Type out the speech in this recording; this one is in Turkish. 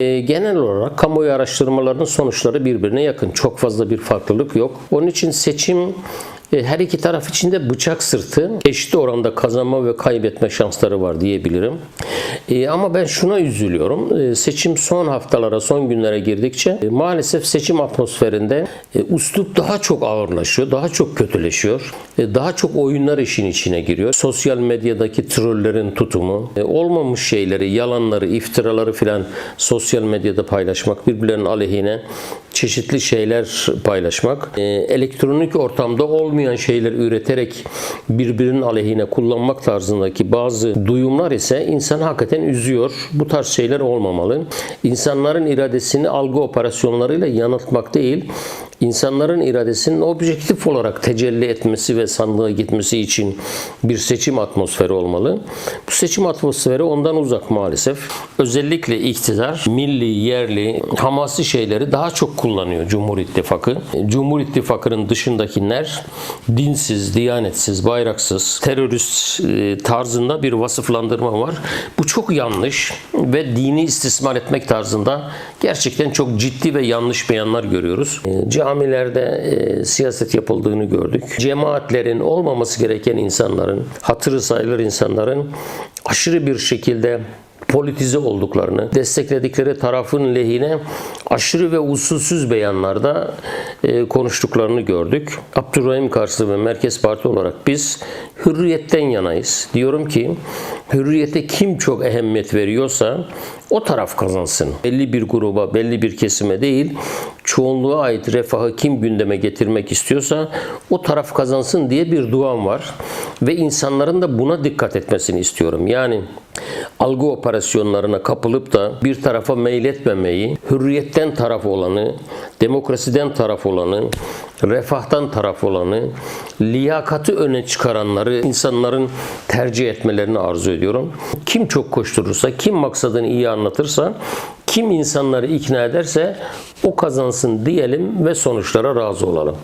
E, genel olarak kamuoyu araştırmalarının sonuçları birbirine yakın. Çok fazla bir farklılık yok. Onun için seçim her iki taraf için de bıçak sırtı eşit oranda kazanma ve kaybetme şansları var diyebilirim. E, ama ben şuna üzülüyorum. E, seçim son haftalara, son günlere girdikçe e, maalesef seçim atmosferinde e, uslup daha çok ağırlaşıyor, daha çok kötüleşiyor. E, daha çok oyunlar işin içine giriyor. Sosyal medyadaki trollerin tutumu, e, olmamış şeyleri, yalanları, iftiraları filan sosyal medyada paylaşmak, birbirlerinin aleyhine çeşitli şeyler paylaşmak, e, elektronik ortamda olmayan şeyler üreterek birbirinin aleyhine kullanmak tarzındaki bazı duyumlar ise insanı hakikaten üzüyor. Bu tarz şeyler olmamalı. İnsanların iradesini algı operasyonlarıyla yanıltmak değil, insanların iradesinin objektif olarak tecelli etmesi ve sandığa gitmesi için bir seçim atmosferi olmalı. Bu seçim atmosferi ondan uzak maalesef. Özellikle iktidar milli, yerli, hamasi şeyleri daha çok kullanıyor Cumhur İttifakı. Cumhur İttifakı'nın dışındakiler dinsiz, diyanetsiz, bayraksız, terörist e, tarzında bir vasıflandırma var. Bu çok yanlış ve dini istismar etmek tarzında gerçekten çok ciddi ve yanlış beyanlar görüyoruz. E, Camilerde e, siyaset yapıldığını gördük. Cemaatlerin olmaması gereken insanların, hatırı sayılır insanların aşırı bir şekilde politize olduklarını, destekledikleri tarafın lehine aşırı ve usulsüz beyanlarda e, konuştuklarını gördük. Abdurrahim Karslı ve Merkez Parti olarak biz hürriyetten yanayız. Diyorum ki hürriyete kim çok ehemmiyet veriyorsa o taraf kazansın. Belli bir gruba, belli bir kesime değil, çoğunluğa ait refahı kim gündeme getirmek istiyorsa o taraf kazansın diye bir duam var. Ve insanların da buna dikkat etmesini istiyorum. Yani algı operasyonlarına kapılıp da bir tarafa meyletmemeyi, hürriyetten taraf olanı, demokrasiden taraf olanı, refahtan taraf olanı, liyakati öne çıkaranları insanların tercih etmelerini arzu ediyorum. Kim çok koşturursa, kim maksadını iyi anlatırsa, kim insanları ikna ederse o kazansın diyelim ve sonuçlara razı olalım.